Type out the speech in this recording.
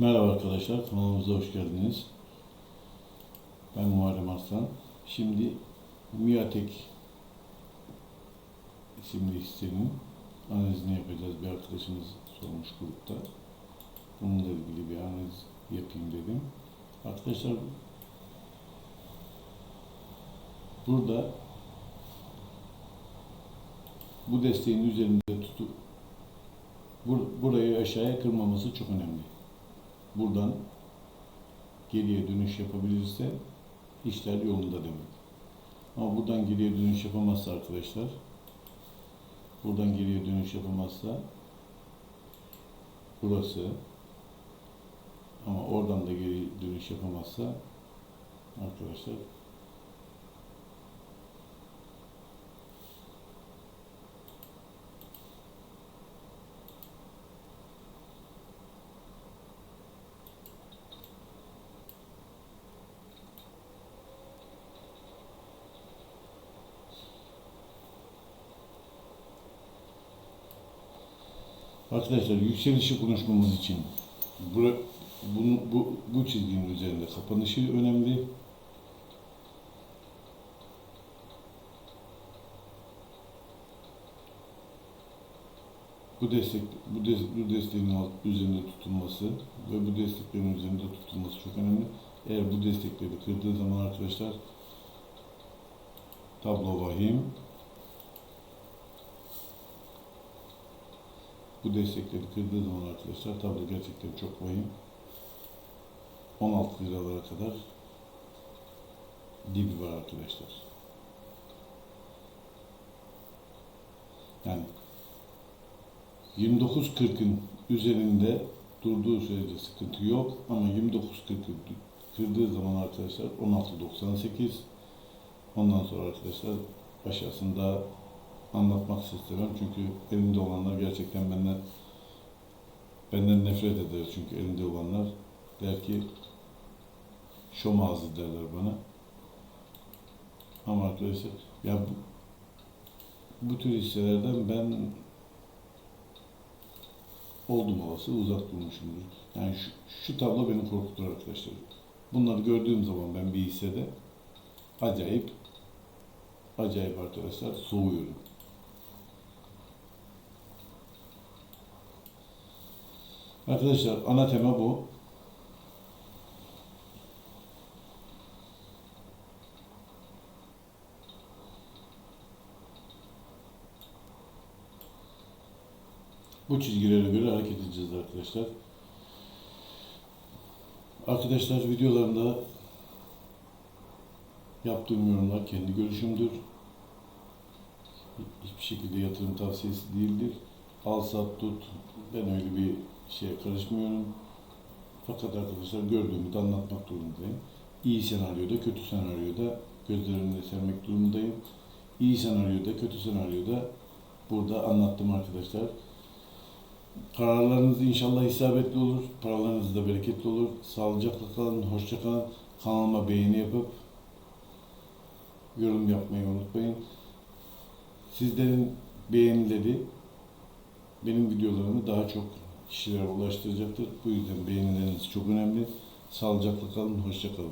Merhaba arkadaşlar, kanalımıza hoş geldiniz. Ben Muharrem Arslan. Şimdi Miatek isimli sistemin analizini yapacağız. Bir arkadaşımız sormuş grupta. Bununla ilgili bir analiz yapayım dedim. Arkadaşlar burada bu desteğin üzerinde tutup bur- burayı aşağıya kırmaması çok önemli buradan geriye dönüş yapabilirse işler yolunda demek. Ama buradan geriye dönüş yapamazsa arkadaşlar, buradan geriye dönüş yapamazsa burası ama oradan da geri dönüş yapamazsa arkadaşlar Arkadaşlar yükselişi konuşmamız için bura, bunu, bu, bu çizginin üzerinde kapanışı önemli. Bu destek, bu, des, bu desteğin alt, üzerinde tutulması ve bu desteklerin üzerinde tutulması çok önemli. Eğer bu destekleri kırdığı zaman arkadaşlar tablo vahim. Bu destekleri kırdığı zaman arkadaşlar tablo gerçekten çok vahim. 16 liralara kadar dibi var arkadaşlar. Yani 29.40'ın üzerinde durduğu sürece sıkıntı yok ama 29.40'ı kırdığı zaman arkadaşlar 16.98 ondan sonra arkadaşlar aşağısında anlatmak istemem çünkü elimde olanlar gerçekten benden benden nefret eder çünkü elimde olanlar der ki şom ağzı derler bana. Ama arkadaşlar ya bu, bu tür hisselerden ben oldum olası uzak durmuşumdur. Yani şu, şu tablo beni korkutur arkadaşlar. Bunları gördüğüm zaman ben bir hissede acayip acayip arkadaşlar soğuyorum. Arkadaşlar ana tema bu. Bu çizgilere göre hareket edeceğiz arkadaşlar. Arkadaşlar videolarımda yaptığım yorumlar kendi görüşümdür. Hiçbir şekilde yatırım tavsiyesi değildir. Al sat tut ben öyle bir şeye karışmıyorum. Fakat arkadaşlar gördüğümü de anlatmak durumundayım. İyi senaryoda, kötü senaryoda gözlerimde sermek durumundayım. İyi senaryoda, kötü senaryoda burada anlattım arkadaşlar. Kararlarınız inşallah isabetli olur. Paralarınız da bereketli olur. Sağlıcakla kalın, hoşça kalın. Kanalıma beğeni yapıp yorum yapmayı unutmayın. Sizlerin beğenileri benim videolarımı daha çok kişilere ulaştıracaktır. Bu yüzden beğenileriniz çok önemli. Sağlıcakla kalın, hoşça kalın.